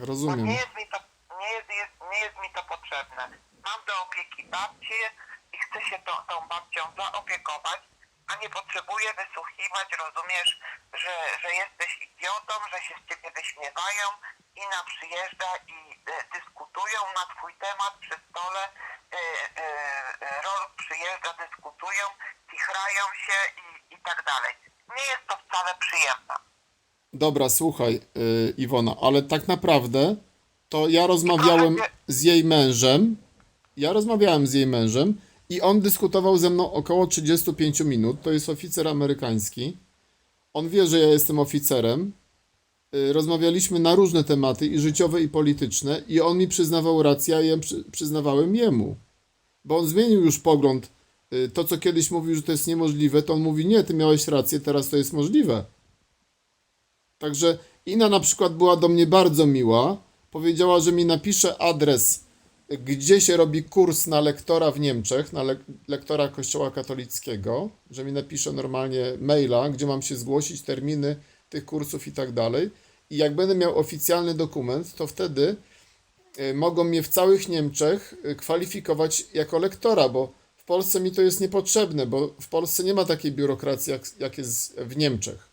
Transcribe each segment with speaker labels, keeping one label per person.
Speaker 1: Bo
Speaker 2: Rozumiem.
Speaker 1: nie jest mi to, nie jest, jest, nie jest mi to potrzebne. Mam do opieki babcię i chcę się tą, tą babcią zaopiekować, a nie potrzebuję wysłuchiwać, rozumiesz, że, że jesteś idiotą, że się z ciebie wyśmiewają. Ina przyjeżdża i e, dyskutują na twój temat przy stole. E, e, e, Rolf przyjeżdża, dyskutują, chichrają się i, i tak dalej. Nie jest to wcale przyjemne.
Speaker 2: Dobra, słuchaj, yy, Iwona, ale tak naprawdę to ja rozmawiałem z jej mężem. Ja rozmawiałem z jej mężem i on dyskutował ze mną około 35 minut. To jest oficer amerykański. On wie, że ja jestem oficerem. Yy, Rozmawialiśmy na różne tematy, i życiowe, i polityczne, i on mi przyznawał rację, a ja przy, przyznawałem jemu. Bo on zmienił już pogląd. Yy, To, co kiedyś mówił, że to jest niemożliwe, to on mówi: Nie, ty miałeś rację, teraz to jest możliwe. Także Ina na przykład była do mnie bardzo miła. Powiedziała, że mi napisze adres, gdzie się robi kurs na lektora w Niemczech, na le lektora Kościoła katolickiego, że mi napisze normalnie maila, gdzie mam się zgłosić, terminy tych kursów i tak dalej. I jak będę miał oficjalny dokument, to wtedy y, mogą mnie w całych Niemczech y, kwalifikować jako lektora, bo w Polsce mi to jest niepotrzebne, bo w Polsce nie ma takiej biurokracji, jak, jak jest w Niemczech.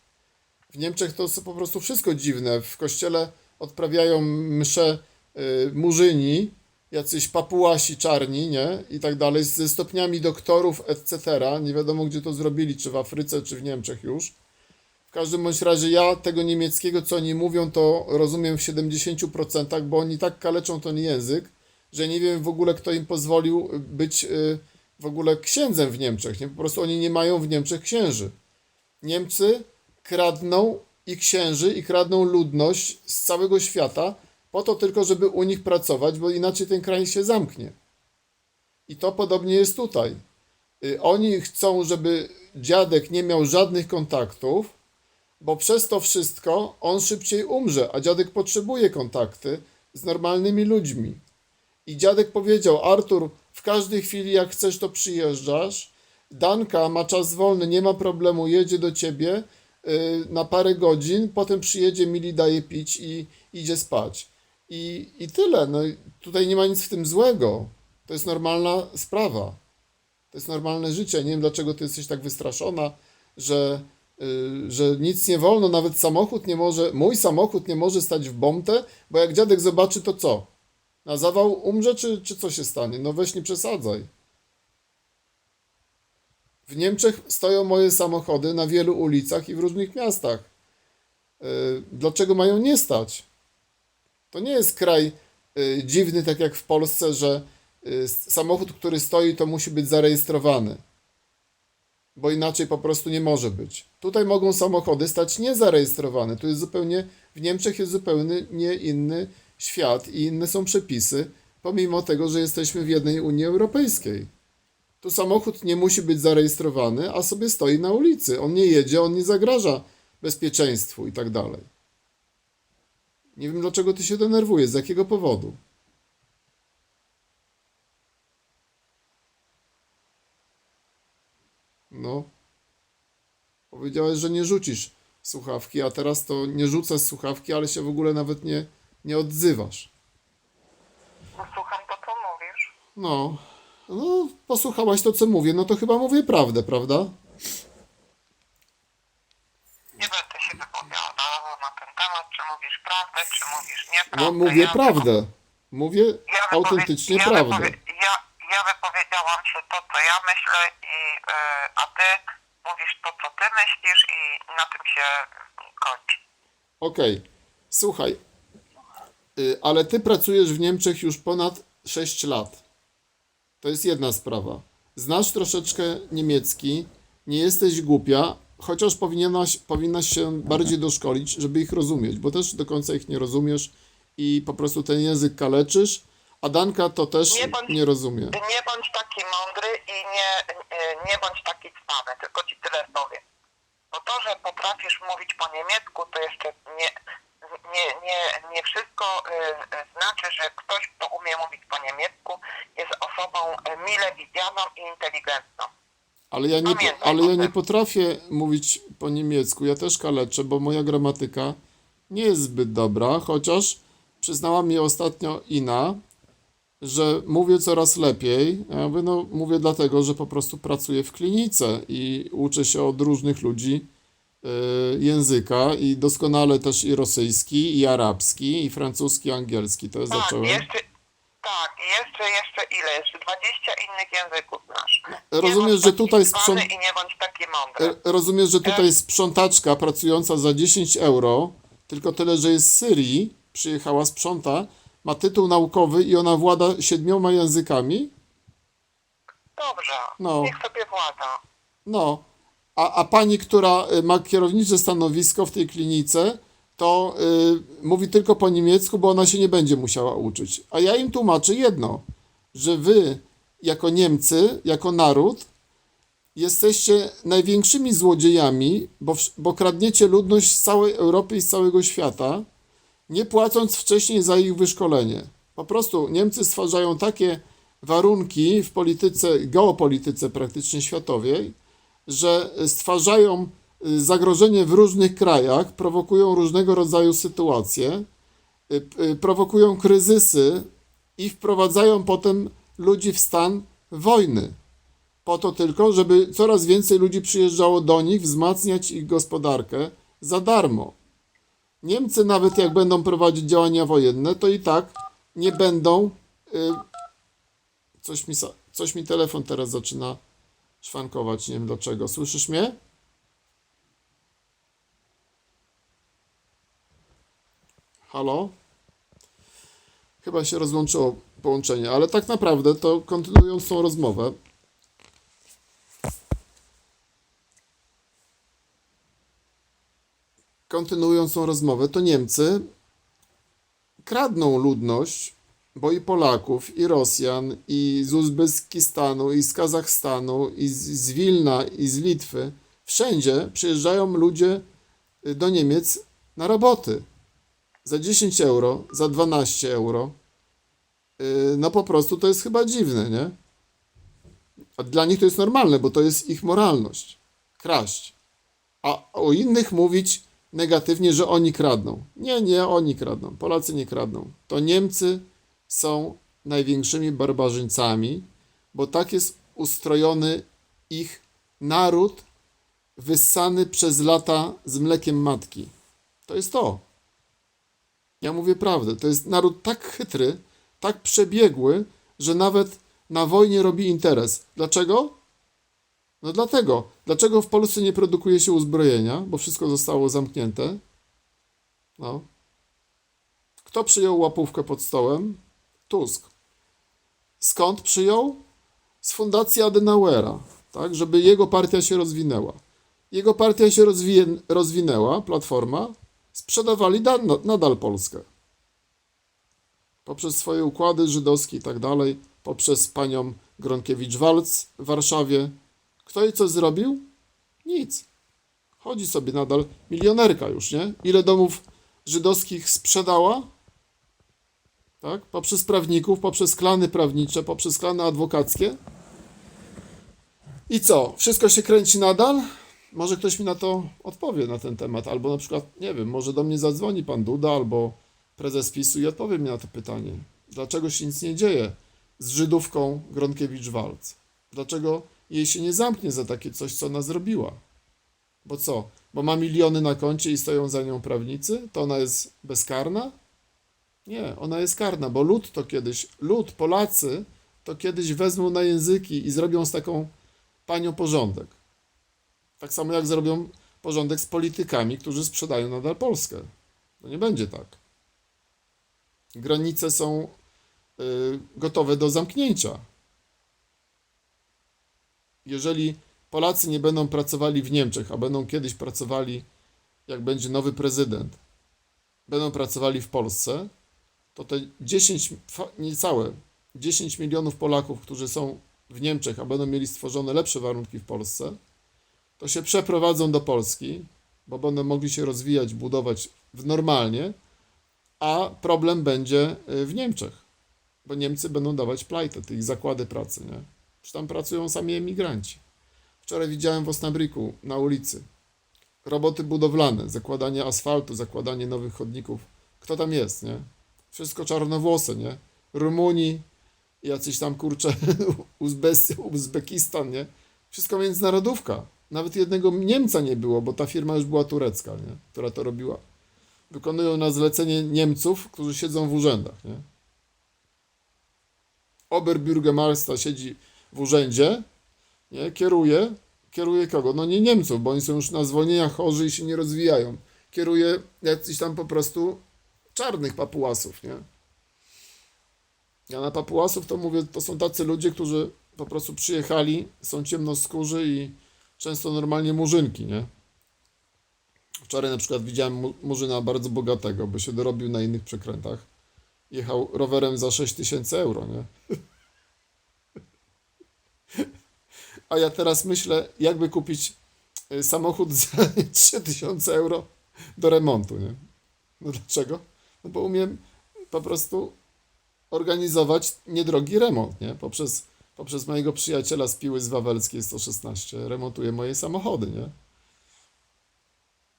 Speaker 2: W Niemczech to jest po prostu wszystko dziwne. W kościele odprawiają msze y, murzyni, jacyś papułasi czarni, nie? I tak dalej, ze stopniami doktorów, etc. Nie wiadomo, gdzie to zrobili, czy w Afryce, czy w Niemczech już. W każdym bądź razie ja tego niemieckiego, co oni mówią, to rozumiem w 70%, bo oni tak kaleczą ten język, że nie wiem w ogóle, kto im pozwolił być y, w ogóle księdzem w Niemczech. Nie? Po prostu oni nie mają w Niemczech księży. Niemcy kradną i księży, i kradną ludność z całego świata, po to tylko, żeby u nich pracować, bo inaczej ten kraj się zamknie. I to podobnie jest tutaj. Y, Oni chcą, żeby dziadek nie miał żadnych kontaktów, bo przez to wszystko on szybciej umrze, a dziadek potrzebuje kontakty z normalnymi ludźmi. I dziadek powiedział: Artur, w każdej chwili, jak chcesz, to przyjeżdżasz. Danka ma czas wolny, nie ma problemu, jedzie do ciebie na parę godzin, potem przyjedzie, Mili daje pić i idzie spać. I, I tyle. No, tutaj nie ma nic w tym złego. To jest normalna sprawa. To jest normalne życie. Nie wiem, dlaczego ty jesteś tak wystraszona, że, y, że nic nie wolno, nawet samochód nie może, mój samochód nie może stać w bombę, bo jak dziadek zobaczy, to co? Na zawał umrze, czy, czy co się stanie? No weź nie przesadzaj. W Niemczech stoją moje samochody na wielu ulicach i w różnych miastach. Y, Dlaczego mają nie stać? To nie jest kraj y, dziwny, tak jak w Polsce, że s- samochód, który stoi, to musi być zarejestrowany. Bo inaczej po prostu nie może być. Tutaj mogą samochody stać niezarejestrowane. Tu jest zupełnie, w Niemczech jest zupełnie nie inny świat i inne są przepisy, pomimo tego, że jesteśmy w jednej Unii Europejskiej. Tu samochód nie musi być zarejestrowany, a sobie stoi na ulicy. On nie jedzie, on nie zagraża bezpieczeństwu i tak dalej. Nie wiem, dlaczego ty się denerwujesz, z jakiego powodu. No. Powiedziałeś, że nie rzucisz słuchawki, a teraz to nie rzucasz słuchawki, ale się w ogóle nawet nie, nie odzywasz.
Speaker 1: No, słucham to, co mówisz.
Speaker 2: No. No, posłuchałaś to, co mówię, no to chyba mówię prawdę, prawda?
Speaker 1: Nie będę się wypowiadał na ten temat, czy mówisz prawdę, czy mówisz nieprawdę.
Speaker 2: No, mówię
Speaker 1: ja,
Speaker 2: prawdę. Mówię
Speaker 1: Ja
Speaker 2: autentycznie
Speaker 1: ja
Speaker 2: prawdę.
Speaker 1: Ja, ja wypowiedziałam się to, co ja myślę, i, e, a ty mówisz to, co ty myślisz i na tym się kończy.
Speaker 2: Okej, słuchaj, y, ale ty pracujesz w Niemczech już ponad 6 lat. To jest jedna sprawa. Znasz troszeczkę niemiecki, nie jesteś głupia, chociaż powinnaś, powinnaś się bardziej doszkolić, żeby ich rozumieć, bo też do końca ich nie rozumiesz i po prostu ten język kaleczysz, a Danka to też
Speaker 1: Nie bądź-
Speaker 2: nie rozumie.
Speaker 1: Nie bądź taki mądry i nie, nie, nie bądź taki cwany, tylko ci tyle powiem. Bo to, że potrafisz mówić po niemiecku, to jeszcze nie, nie, nie, nie wszystko y, y, znaczy, że ktoś, kto umie mówić po niemiecku, jest osobą y, mile widzianą i inteligentną.
Speaker 2: Ale ja, nie,
Speaker 1: Pamiętaj
Speaker 2: ale ja nie potrafię mówić po niemiecku. Ja też kaleczę, bo moja gramatyka nie jest zbyt dobra, chociaż przyznała mi ostatnio Ina, że mówię coraz lepiej. Ja mówię, no mówię dlatego, że po prostu pracuję w klinice i uczę się od różnych ludzi języka i doskonale też i rosyjski, i arabski, i francuski, i angielski. To jest
Speaker 1: Tak,
Speaker 2: zacząłem.
Speaker 1: jeszcze, tak, jeszcze, jeszcze ile? Jeszcze 20 innych języków znasz. Nie
Speaker 2: Rozumiesz, że tutaj sprząt...
Speaker 1: I nie bądź taki mądry.
Speaker 2: E, Rozumiesz, że tutaj sprzątaczka pracująca za 10 euro, tylko tyle, że jest z Syrii, przyjechała, sprząta, ma tytuł naukowy i ona włada siedmioma językami?
Speaker 1: Dobrze,
Speaker 2: No.
Speaker 1: niech sobie włada.
Speaker 2: No, a, a pani, która y, ma kierownicze stanowisko w tej klinice, to y, mówi tylko po niemiecku, bo ona się nie będzie musiała uczyć. A ja im tłumaczę jedno, że wy, jako Niemcy, jako naród, jesteście największymi złodziejami, bo, bo kradniecie ludność z całej Europy i z całego świata, nie płacąc wcześniej za ich wyszkolenie. Po prostu Niemcy stwarzają takie warunki w polityce, geopolityce praktycznie światowej, że stwarzają y, zagrożenie w różnych krajach, prowokują różnego rodzaju sytuacje, y, y, prowokują kryzysy i wprowadzają potem ludzi w stan wojny. Po to tylko, żeby coraz więcej ludzi przyjeżdżało do nich, wzmacniać ich gospodarkę za darmo. Niemcy nawet jak będą prowadzić działania wojenne, to i tak nie będą. Coś, mi, coś mi telefon teraz zaczyna szwankować, nie wiem dlaczego. Słyszysz mnie? Halo? Chyba się rozłączyło połączenie, ale tak naprawdę to kontynuując tą rozmowę, kontynuując tą rozmowę, to Niemcy kradną ludność, bo i Polaków, i Rosjan, i z Uzbekistanu, i z Kazachstanu, i z, z Wilna, i z Litwy. Wszędzie przyjeżdżają ludzie y, do Niemiec na roboty. Za 10 euro, za 12 euro. Y, No po prostu to jest chyba dziwne, nie? A dla nich to jest normalne, bo to jest ich moralność. Kraść a o innych mówić negatywnie, że oni kradną. Nie, nie, oni kradną. Polacy nie kradną. To Niemcy są największymi barbarzyńcami, bo tak jest ustrojony ich naród wyssany przez lata z mlekiem matki. To jest to. Ja mówię prawdę. To jest naród tak chytry, tak przebiegły, że nawet na wojnie robi interes. Dlaczego? No dlatego. Dlaczego w Polsce nie produkuje się uzbrojenia? Bo wszystko zostało zamknięte. No. Kto przyjął łapówkę pod stołem? Tusk. Skąd przyjął? Z Fundacji Adenauera, tak, żeby jego partia się rozwinęła. Jego partia się rozwiję, rozwinęła, Platforma, sprzedawali da, no, nadal Polskę. Poprzez swoje układy żydowskie i tak dalej, poprzez panią Gronkiewicz-Walc w Warszawie, kto i co zrobił? Nic. Chodzi sobie nadal. Milionerka już, nie? Ile domów żydowskich sprzedała? Tak? Poprzez prawników, poprzez klany prawnicze, poprzez klany adwokackie. I co? Wszystko się kręci nadal? Może ktoś mi na to odpowie na ten temat, albo na przykład, nie wiem, może do mnie zadzwoni pan Duda albo prezes PiSu i odpowie mi na to pytanie. Dlaczego się nic nie dzieje z Żydówką Gronkiewicz-Walc? Dlaczego jej się nie zamknie za takie coś, co ona zrobiła? Bo co? Bo ma miliony na koncie i stoją za nią prawnicy? To ona jest bezkarna? Nie, ona jest karna, bo lud to kiedyś, lud, Polacy, to kiedyś wezmą na języki i zrobią z taką panią porządek. Tak samo jak zrobią porządek z politykami, którzy sprzedają nadal Polskę. To nie będzie tak. Granice są y, gotowe do zamknięcia. Jeżeli Polacy nie będą pracowali w Niemczech, a będą kiedyś pracowali, jak będzie nowy prezydent, będą pracowali w Polsce, to te 10, fa- niecałe 10 milionów Polaków, którzy są w Niemczech, a będą mieli stworzone lepsze warunki w Polsce, to się przeprowadzą do Polski, bo będą mogli się rozwijać, budować w normalnie, a problem będzie y, w Niemczech, bo Niemcy będą dawać plajtę, te ich zakłady pracy, nie? Czy tam pracują sami emigranci. Wczoraj widziałem w Osnabriku na ulicy roboty budowlane, zakładanie asfaltu, zakładanie nowych chodników. Kto tam jest, nie? Wszystko czarnowłose, nie? Rumuni, jacyś tam kurczę Uzbes, Uzbekistan, nie? Wszystko międzynarodówka. Nawet jednego Niemca nie było, bo ta firma już była turecka, nie? Która to robiła. Wykonują na zlecenie Niemców, którzy siedzą w urzędach, nie? Oberbürgermeister siedzi w urzędzie, nie? Kieruje, kieruje kogo? No nie Niemców, bo oni są już na zwolnieniach chorzy i się nie rozwijają. Kieruje jakichś tam po prostu czarnych papułasów, nie? Ja na papułasów to mówię, to są tacy ludzie, którzy po prostu przyjechali, są ciemnoskórzy i często normalnie murzynki, nie? Wczoraj na przykład widziałem mu- murzyna bardzo bogatego, bo się dorobił na innych przekrętach. Jechał rowerem za 6 tysięcy euro, nie? A ja teraz myślę, jakby kupić y, samochód za 3000 euro do remontu, nie? No dlaczego? No bo umiem po prostu organizować niedrogi remont, nie? Poprzez, poprzez mojego przyjaciela z Piły z Wawelskiej 116 remontuję moje samochody, nie?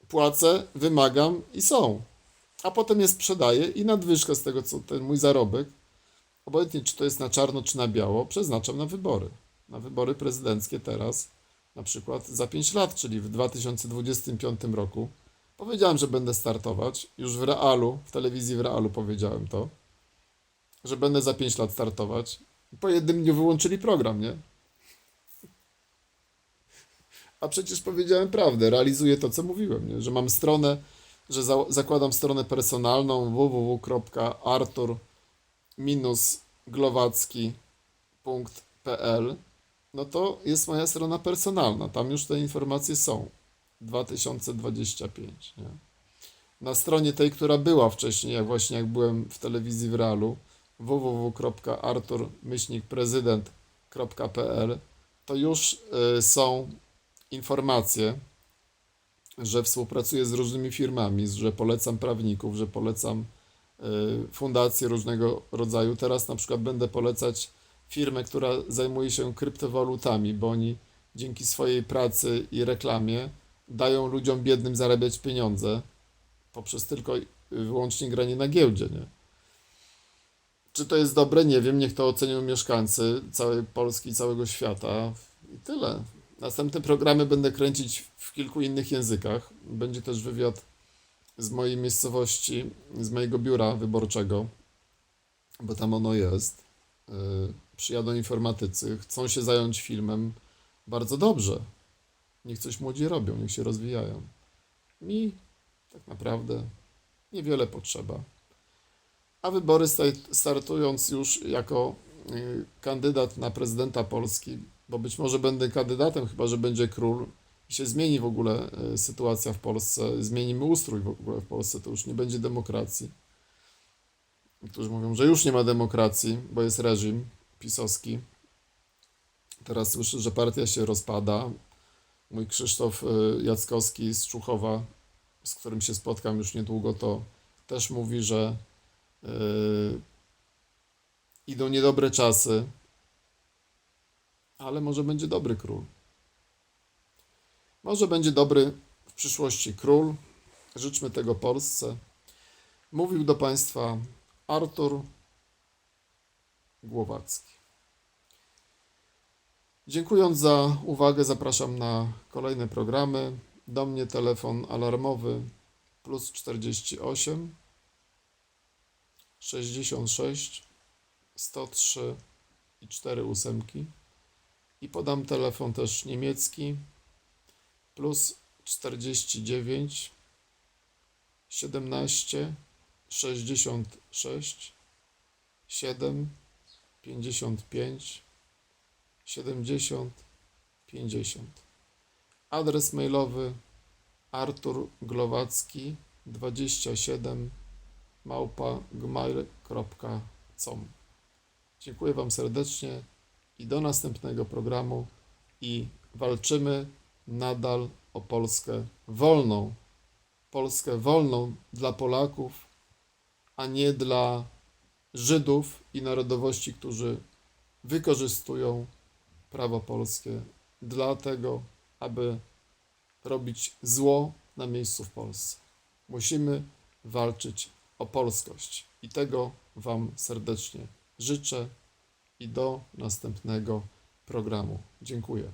Speaker 2: Płacę, wymagam i są. A potem je sprzedaję i nadwyżkę z tego, co ten mój zarobek, obojętnie czy to jest na czarno, czy na biało, przeznaczam na wybory. Na wybory prezydenckie teraz, na przykład za 5 lat, czyli w 2025 roku. Powiedziałem, że będę startować. Już w realu, w telewizji w realu powiedziałem to, że będę za 5 lat startować. Po jednym dniu wyłączyli program, nie? A przecież powiedziałem prawdę, realizuję to, co mówiłem, nie? że mam stronę, że za, zakładam stronę personalną www.artur-glowacki.pl no to jest moja strona personalna, tam już te informacje są. 2025, nie? Na stronie tej, która była wcześniej, jak właśnie jak byłem w telewizji w realu, www.artur-prezydent.pl to już y, są informacje, że współpracuję z różnymi firmami, że polecam prawników, że polecam y, fundacje różnego rodzaju. Teraz na przykład będę polecać firmę, która zajmuje się kryptowalutami, bo oni dzięki swojej pracy i reklamie dają ludziom biednym zarabiać pieniądze poprzez tylko wyłącznie granie na giełdzie, nie? Czy to jest dobre? Nie wiem, niech to ocenią mieszkańcy całej Polski, całego świata i tyle. Następne programy będę kręcić w kilku innych językach. Będzie też wywiad z mojej miejscowości, z mojego biura wyborczego, bo tam ono jest. Yy, Przyjadą informatycy, chcą się zająć filmem. Bardzo dobrze. Niech coś młodzi robią, niech się rozwijają. Mi tak naprawdę niewiele potrzeba. A wybory sta- startując już jako y, kandydat na prezydenta Polski, bo być może będę kandydatem, chyba że będzie król i się zmieni w ogóle y, sytuacja w Polsce, zmienimy ustrój w ogóle w Polsce, to już nie będzie demokracji. Niektórzy mówią, że już nie ma demokracji, bo jest reżim pisowski. Teraz słyszę, że partia się rozpada. Mój Krzysztof y, Jackowski z Czuchowa, z którym się spotkam już niedługo, to też mówi, że y, idą niedobre czasy, ale może będzie dobry król. Może będzie dobry w przyszłości król. Życzmy tego Polsce. Mówił do Państwa Artur Głowacki. Dziękując za uwagę, zapraszam na kolejne programy. Do mnie telefon alarmowy plus 48 66 103 i 4 ósemki. I podam telefon też niemiecki plus 49 17 66 7 55 70 50. Adres mailowy arturglowacki 27 małpa gmail.com Dziękuję Wam serdecznie i do następnego programu i walczymy nadal o Polskę wolną. Polskę wolną dla Polaków, a nie dla Żydów i narodowości, którzy wykorzystują prawo polskie dla tego, aby robić zło na miejscu w Polsce. Musimy walczyć o polskość. I tego Wam serdecznie życzę i do następnego programu. Dziękuję.